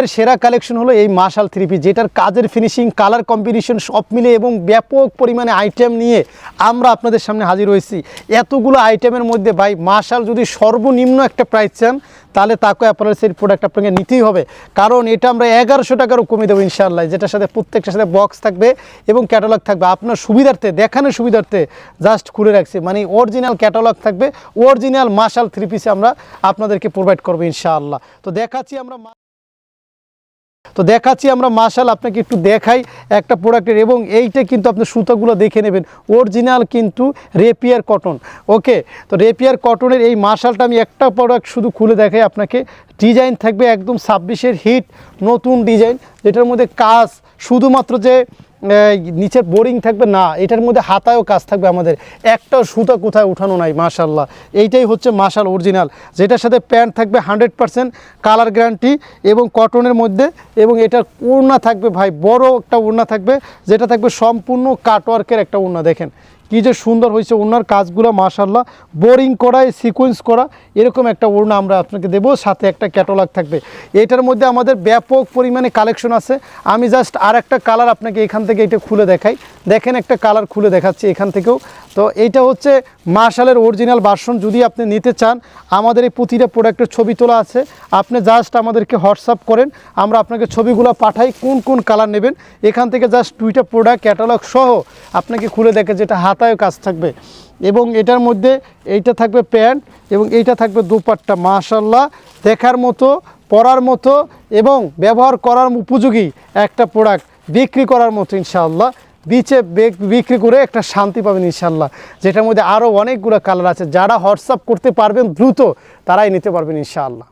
সময়ের সেরা কালেকশন হলো এই মাশাল থ্রি পিস যেটার কাজের ফিনিশিং কালার কম্বিনেশন সব মিলে এবং ব্যাপক পরিমাণে আইটেম নিয়ে আমরা আপনাদের সামনে হাজির হয়েছি। এতগুলো আইটেমের মধ্যে ভাই মাশাল যদি সর্বনিম্ন একটা প্রাইস চান, তাহলে তাকে অ্যাপারেলসের প্রোডাক্ট আপনাকে নিতেই হবে। কারণ এটা আমরা এগারোশো টাকারও কমে দেবো ইনশাআল্লাহ। যেটার সাথে প্রত্যেকটার সাথে বক্স থাকবে এবং ক্যাটালগ থাকবে। আপনার সুবিধার্থে, দেখানোর সুবিধার্থে জাস্ট খুলে রাখছি। মানে অরিজিনাল ক্যাটালগ থাকবে। অরিজিনাল মাশাল থ্রি পিসে আমরা আপনাদেরকে প্রোভাইড করব ইনশাআল্লাহ। তো দেখাচ্ছি আমরা তো দেখাচ্ছি আমরা মাশাল আপনাকে একটু দেখাই একটা প্রোডাক্টের এবং এইটা কিন্তু আপনি সুতাগুলো দেখে নেবেন। অরিজিনাল কিন্তু রেপিয়ার কটন ওকে তো রেপিয়ার কটনের এই মাশালটা আমি একটা প্রোডাক্ট শুধু খুলে দেখাই আপনাকে। ডিজাইন থাকবে একদম ছাব্বিশের হিট নতুন ডিজাইন যেটার মধ্যে কাজ, শুধুমাত্র যে নিচের বোরিং থাকবে? না, এটার মধ্যে হাতায়ও কাজ থাকবে আমাদের। একটাও সুতা কোথায় উঠানো নাই মাশাল্লাহ এইটাই হচ্ছে মাশাল অরিজিনাল, যেটার সাথে প্যান্ট থাকবে হান্ড্রেড পারসেন্ট, কালার গ্যারান্টি এবং কটনের মধ্যে, এবং এটার ওড়না থাকবে ভাই, বড় একটা ওড়না থাকবে, যেটা থাকবে সম্পূর্ণ কাটওয়ার্কের একটা ওড়না দেখেন। কি যে সুন্দর হয়েছে ওনার কাজগুলো মাশাল্লাহ বোরিং করা সিকোয়েন্স করা, এরকম একটা ওড়না আমরা আপনাকে দেব, সাথে একটা ক্যাটালগ থাকবে। এটার মধ্যে আমাদের ব্যাপক পরিমাণে কালেকশন আছে। আমি জাস্ট আর একটা কালার আপনাকে এখান থেকে এটা খুলে দেখাই। দেখেন একটা কালার খুলে দেখাচ্ছি এখান থেকেও। তো এইটা হচ্ছে মার্শালের অরিজিনাল ভার্সন যদি আপনি নিতে চান, আমাদের এই প্রতিটা প্রোডাক্টের ছবি তোলা আছে। আপনি জাস্ট আমাদেরকে হোয়াটসঅ্যাপ করেন, আমরা আপনাকে ছবিগুলো পাঠাই, কোন কোন কালার নেবেন। এখান থেকে জাস্ট দুইটা প্রোডাক্ট ক্যাটালগ সহ আপনাকে খুলে দেখে যেটা হাতায় কাজ থাকবে। এবং এটার মধ্যে এইটা থাকবে প্যান্ট এবং এইটা থাকবে দুপাট্টা। মাশাল্লাহ দেখার মতো, পরার মতো এবং ব্যবহার করার উপযোগী একটা প্রোডাক্ট বিক্রি করার মতো, ইনশাআল্লাহ। বিচে বিক্রি করে একটা শান্তি পাবেন ইনশাল্লাহ। যেটার মধ্যে আরও অনেকগুলো কালার আছে, যারা হোয়াটসঅ্যাপ করতে পারবেন দ্রুত, তারাই নিতে পারবেন ইনশাআল্লাহ